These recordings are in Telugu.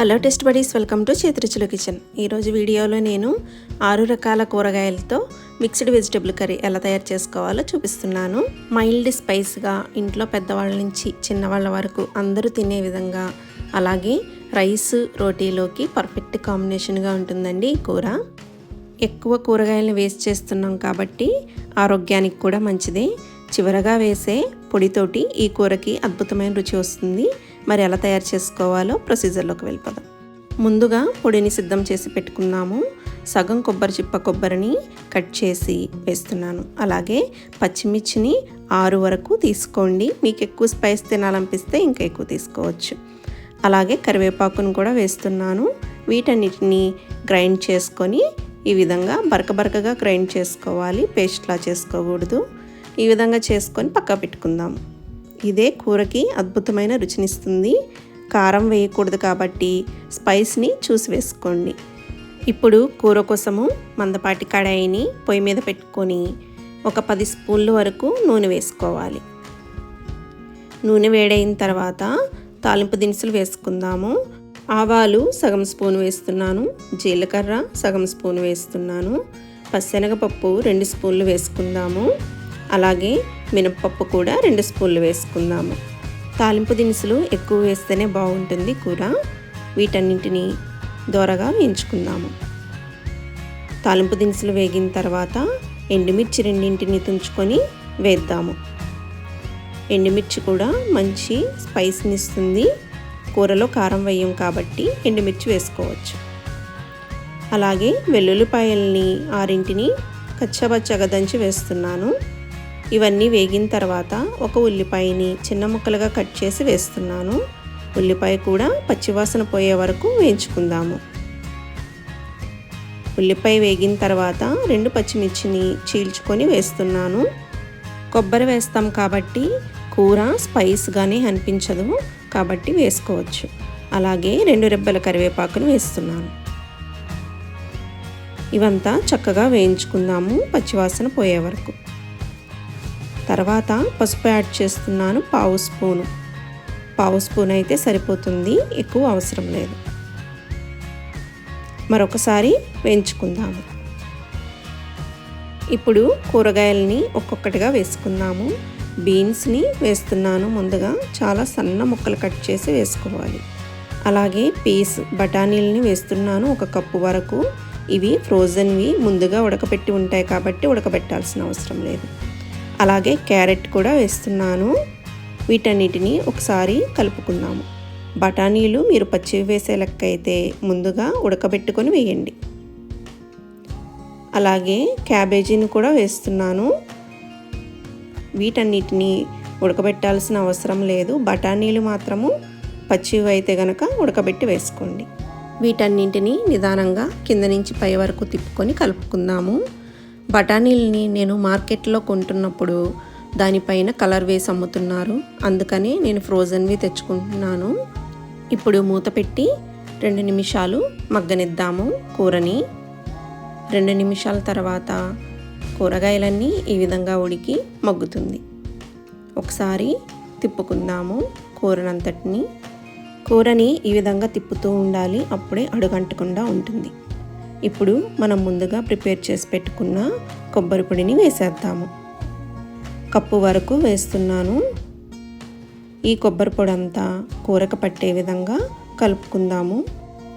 Hello taste buddies welcome to చేతిరుచుల kitchen ఈరోజు వీడియోలో నేను ఆరు రకాల కూరగాయలతో మిక్స్డ్ వెజిటబుల్ కర్రీ ఎలా తయారు చేసుకోవాలో చూపిస్తున్నాను. మైల్డ్ స్పైస్గా ఇంట్లో పెద్దవాళ్ళ నుంచి చిన్నవాళ్ళ వరకు అందరూ తినే విధంగా అలాగే రైస్ రోటీలోకి పర్ఫెక్ట్ కాంబినేషన్గా ఉంటుందండి ఈ కూర. ఎక్కువ కూరగాయలను వేస్ట్ చేస్తున్నాం కాబట్టి ఆరోగ్యానికి కూడా మంచిది. చివరగా వేసే పొడితోటి ఈ కూరకి అద్భుతమైన రుచి వస్తుంది. మరి ఎలా తయారు చేసుకోవాలో ప్రొసీజర్లోకి వెళ్ళిపోదాం. ముందుగా పొడిని సిద్ధం చేసి పెట్టుకుందాము సగం కొబ్బరి చిప్ప కొబ్బరిని కట్ చేసి వేస్తున్నాను. అలాగే పచ్చిమిర్చిని ఆరు వరకు తీసుకోండి. మీకు ఎక్కువ స్పైస్ తినాలనిపిస్తే ఇంకా ఎక్కువ తీసుకోవచ్చు. అలాగే కరివేపాకును కూడా వేస్తున్నాను. వీటన్నిటిని గ్రైండ్ చేసుకొని ఈ విధంగా బరక బరకగా గ్రైండ్ చేసుకోవాలి. పేస్ట్లా చేసుకోకూడదు. ఈ విధంగా చేసుకొని పక్క పెట్టుకుందాము ఇదే కూరకి అద్భుతమైన రుచినిస్తుంది. కారం వేయకూడదు కాబట్టి స్పైస్ని చూసి వేసుకోండి. ఇప్పుడు కూర కోసము మందపాటి కడాయిని పొయ్యి మీద పెట్టుకొని ఒక పది స్పూన్ల వరకు నూనె వేసుకోవాలి. నూనె వేడైన తర్వాత తాలింపు దినుసులు వేసుకుందాము. ఆవాలు సగం స్పూన్ వేస్తున్నాను. జీలకర్ర సగం స్పూన్ వేస్తున్నాను. పచ్చెనగపప్పు రెండు స్పూన్లు వేసుకుందాము. అలాగే మినప్పప్పు కూడా రెండు స్పూన్లు వేసుకుందాము. తాలింపు దినుసులు ఎక్కువ వేస్తేనే బాగుంటుంది కూర. వీటన్నింటిని దోరగా వేయించుకుందాము. తాలింపు దినుసులు వేగిన తర్వాత ఎండుమిర్చి రెండింటిని తుంచుకొని వేద్దాము. ఎండుమిర్చి కూడా మంచి స్పైస్ని ఇస్తుంది. కూరలో కారం వేయం కాబట్టి ఎండుమిర్చి వేసుకోవచ్చు. అలాగే వెల్లుల్లిపాయల్ని ఆరింటిని కచ్చబచ్చగా దంచి వేస్తున్నాను. ఇవన్నీ వేగిన తర్వాత ఒక ఉల్లిపాయని చిన్న ముక్కలుగా కట్ చేసి వేస్తున్నాను. ఉల్లిపాయ కూడా పచ్చివాసన పోయే వరకు వేయించుకుందాము. ఉల్లిపాయ వేగిన తర్వాత రెండు పచ్చిమిర్చిని చీల్చుకొని వేస్తున్నాను. కొబ్బరి వేస్తాం కాబట్టి కూర స్పైస్గానే అనిపించదు కాబట్టి వేసుకోవచ్చు. అలాగే రెండు రెబ్బల కరివేపాకును వేస్తున్నాను. ఇవంతా చక్కగా వేయించుకుందాము పచ్చివాసన పోయే వరకు. తర్వాత పసుపు యాడ్ చేస్తున్నాను పావు స్పూను. పావు స్పూన్ అయితే సరిపోతుంది ఎక్కువ అవసరం లేదు. మరొకసారి వేయించుకుందాము. ఇప్పుడు కూరగాయలని ఒక్కొక్కటిగా వేసుకుందాము. బీన్స్ని వేస్తున్నాను ముందుగా చాలా సన్న ముక్కలు కట్ చేసి వేసుకోవాలి. అలాగే పీస్ బఠానీలని వేస్తున్నాను ఒక కప్పు వరకు. ఇవి ఫ్రోజన్వి ముందుగా ఉడకబెట్టి ఉంటాయి కాబట్టి ఉడకబెట్టాల్సిన అవసరం లేదు. అలాగే క్యారెట్ కూడా వేస్తున్నాను. వీటన్నిటిని ఒకసారి కలుపుకుందాము. బఠానీలు మీరు పచ్చివి వేసే లెక్క అయితే ముందుగా ఉడకబెట్టుకొని వేయండి. అలాగే క్యాబేజీని కూడా వేస్తున్నాను. వీటన్నిటిని ఉడకబెట్టాల్సిన అవసరం లేదు. బఠానీలు మాత్రము పచ్చివి అయితే గనక ఉడకబెట్టి వేసుకోండి. వీటన్నింటిని నిదానంగా కింద నుంచి పై వరకు తిప్పుకొని కలుపుకుందాము. బఠానీలని నేను మార్కెట్లో కొంటున్నప్పుడు దానిపైన కలర్ వేసి అమ్ముతున్నారు. అందుకని నేను ఫ్రోజన్వి తెచ్చుకుంటున్నాను. ఇప్పుడు మూత పెట్టి రెండు నిమిషాలు మగ్గనిద్దాము కూరని. రెండు నిమిషాల తర్వాత కూరగాయలన్నీ ఈ విధంగా ఉడికి మగ్గుతుంది. ఒకసారి తిప్పుకుందాము కూరనంతటిని. కూరని ఈ విధంగా తిప్పుతూ ఉండాలి అప్పుడే అడుగంటకుండా ఉంటుంది. ఇప్పుడు మనం ముందుగా ప్రిపేర్ చేసి పెట్టుకున్న కొబ్బరి పొడిని వేసేద్దాము. కప్పు వరకు వేస్తున్నాను. ఈ కొబ్బరి పొడి అంతా కూరకు పట్టే విధంగా కలుపుకుందాము.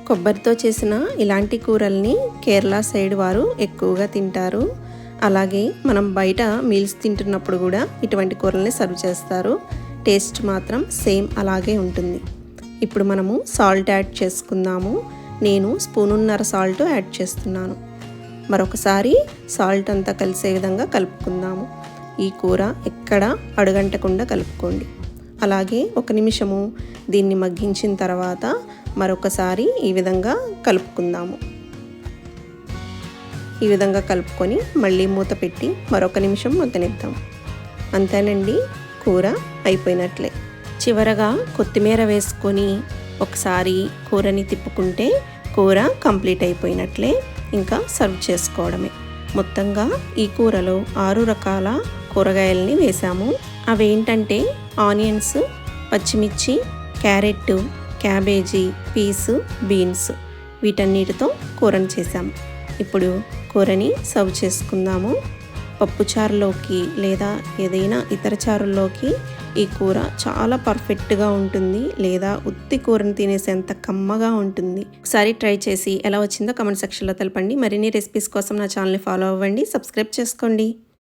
కొబ్బరితో చేసిన ఇలాంటి కూరల్ని కేరళ సైడ్ వారు ఎక్కువగా తింటారు. అలాగే మనం బయట మీల్స్ తింటున్నప్పుడు కూడా ఇటువంటి కూరల్ని సర్వ్ చేస్తారు. టేస్ట్ మాత్రం సేమ్ అలాగే ఉంటుంది. ఇప్పుడు మనము సాల్ట్ యాడ్ చేసుకుందాము. నేను స్పూనున్నర సాల్ట్ యాడ్ చేస్తున్నాను. మరొకసారి సాల్ట్ అంతా కలిసే విధంగా కలుపుకుందాము. ఈ కూర ఎక్కడ అడుగంటకుండా కలుపుకోండి. అలాగే ఒక నిమిషము దీన్ని మగ్గించిన తర్వాత మరొకసారి ఈ విధంగా కలుపుకుందాము. ఈ విధంగా కలుపుకొని మళ్ళీ మూత పెట్టి మరొక నిమిషం మగ్గనిద్దాం అంతేనండి కూర అయిపోయినట్లే. చివరగా కొత్తిమీర వేసుకొని ఒకసారి కూరని తిప్పుకుంటే కూర కంప్లీట్ అయిపోయినట్లే ఇంకా సర్వ్ చేసుకోవడమే. మొత్తంగా ఈ కూరలో ఆరు రకాల కూరగాయల్ని వేసాము. అవేంటంటే ఆనియన్స్ పచ్చిమిర్చి క్యారెట్ క్యాబేజీ పీసు బీన్స్ వీటన్నిటితో కూరని చేసాం ఇప్పుడు కూరని సర్వ్ చేసుకుందాము. పప్పుచారులోకి లేదా ఏదైనా ఇతర చారుల్లోకి ఈ కూర చాలా పర్ఫెక్ట్గా ఉంటుంది లేదా ఉత్తి కూరను తినేసేంత కమ్మగా ఉంటుంది. ఒకసారి ట్రై చేసి ఎలా వచ్చిందో కమెంట్ సెక్షన్లో తెలపండి. మరిన్ని రెసిపీస్ కోసం నా ఛానల్ని ఫాలో అవ్వండి. సబ్స్క్రైబ్ చేసుకోండి.